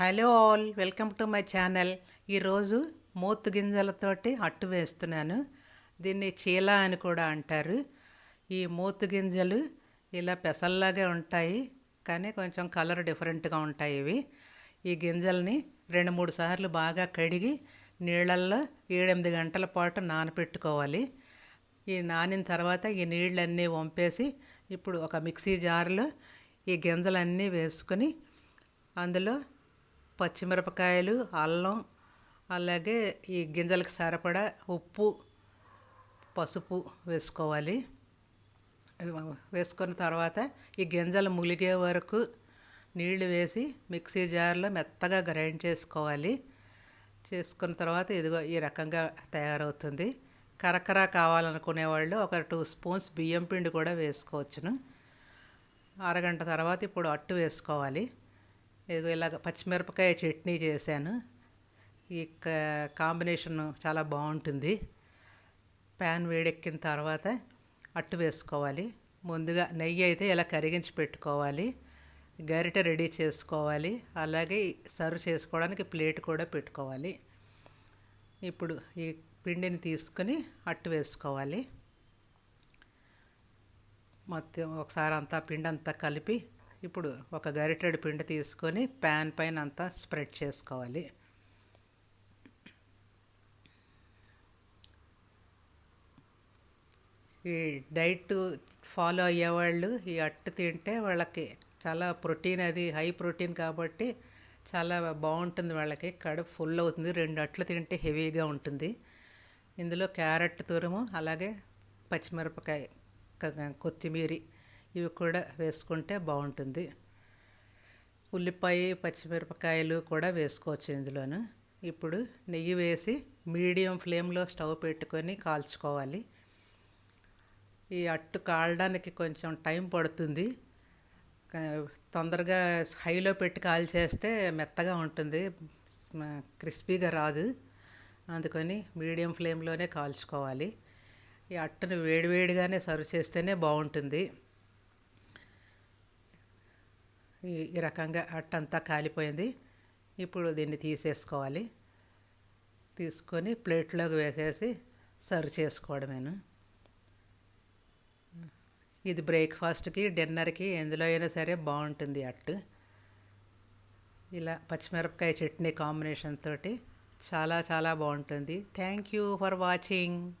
Hello all welcome to my channel. ఈరోజు మూతు గింజలతోటి అట్టు వేస్తున్నాను. దీన్ని చీల అని కూడా అంటారు. ఈ మూతు గింజలు ఇలా పెసల్లాగే ఉంటాయి కానీ కొంచెం కలర్ డిఫరెంట్గా ఉంటాయి ఇవి. ఈ గింజల్ని రెండు మూడు సార్లు బాగా కడిగి నీళ్ళల్లో ఏడెనిమిది గంటల పాటు నానపెట్టుకోవాలి. ఈ నానిన తర్వాత ఈ నీళ్ళన్నీ వంపేసి ఇప్పుడు ఒక మిక్సీ జార్లో ఈ గింజలన్నీ వేసుకొని అందులో పచ్చిమిరపకాయలు అల్లం అలాగే ఈ గింజలకు సరిపడా ఉప్పు పసుపు వేసుకోవాలి. వేసుకున్న తర్వాత ఈ గింజలు ములిగే వరకు నీళ్ళు వేసి మిక్సీ జార్లో మెత్తగా గ్రైండ్ చేసుకోవాలి. చేసుకున్న తర్వాత ఇదిగో ఈ రకంగా తయారవుతుంది. కరకర కావాలనుకునే వాళ్ళు ఒక టూ స్పూన్స్ బియ్యం పిండి కూడా వేసుకోవచ్చును. అరగంట తర్వాత ఇప్పుడు అట్టు వేసుకోవాలి. ఇదిగో ఇలాగ పచ్చిమిరపకాయ చట్నీ చేశాను. ఈ కాంబినేషన్ చాలా బాగుంటుంది. ప్యాన్ వేడెక్కిన తర్వాత అట్టు వేసుకోవాలి. ముందుగా నెయ్యి అయితే ఇలా కరిగించి పెట్టుకోవాలి. గరిట రెడీ చేసుకోవాలి. అలాగే సర్వ్ చేసుకోవడానికి ప్లేట్ కూడా పెట్టుకోవాలి. ఇప్పుడు ఈ పిండిని తీసుకుని అట్టు వేసుకోవాలి. మొత్తం ఒకసారి అంతా పిండి అంతా కలిపి ఇప్పుడు ఒక గరిటెడు పిండి తీసుకొని ప్యాన్ పైన అంతా స్ప్రెడ్ చేసుకోవాలి. ఈ డైట్ ఫాలో అయ్యేవాళ్ళు ఈ అట్టు తింటే వాళ్ళకి చాలా ప్రోటీన్ అది హై ప్రోటీన్ కాబట్టి చాలా బాగుంటుంది వాళ్ళకి. కడుపు ఫుల్ అవుతుంది. రెండు అట్లు తింటే హెవీగా ఉంటుంది. ఇందులో క్యారెట్ తురుము అలాగే పచ్చిమిరపకాయ కొత్తిమీర ఇవి కూడా వేసుకుంటే బాగుంటుంది. ఉల్లిపాయ పచ్చిమిరపకాయలు కూడా వేసుకోవచ్చు ఇందులోను. ఇప్పుడు నెయ్యి వేసి మీడియం ఫ్లేమ్లో స్టవ్ పెట్టుకొని కాల్చుకోవాలి. ఈ అట్టు కాలడానికి కొంచెం టైం పడుతుంది. తొందరగా హైలో పెట్టి కాల్చేస్తే మెత్తగా ఉంటుంది. క్రిస్పీగా రాదు. అందుకని మీడియం ఫ్లేమ్లోనే కాల్చుకోవాలి. ఈ అట్టును వేడివేడిగానే సర్వ్ చేస్తేనే బాగుంటుంది. ఈ రకంగా అట్టంతా కాలిపోయింది. ఇప్పుడు దీన్ని తీసేసుకోవాలి. తీసుకొని ప్లేట్లోకి వేసేసి సర్వ్ చేసుకోవడమేను. ఇది బ్రేక్ఫాస్ట్కి డిన్నర్కి ఎందులో అయినా సరే బాగుంటుంది అట్టు. ఇలా పచ్చిమిరపకాయ చట్నీ కాంబినేషన్ తోటి చాలా చాలా బాగుంటుంది. Thank you for watching.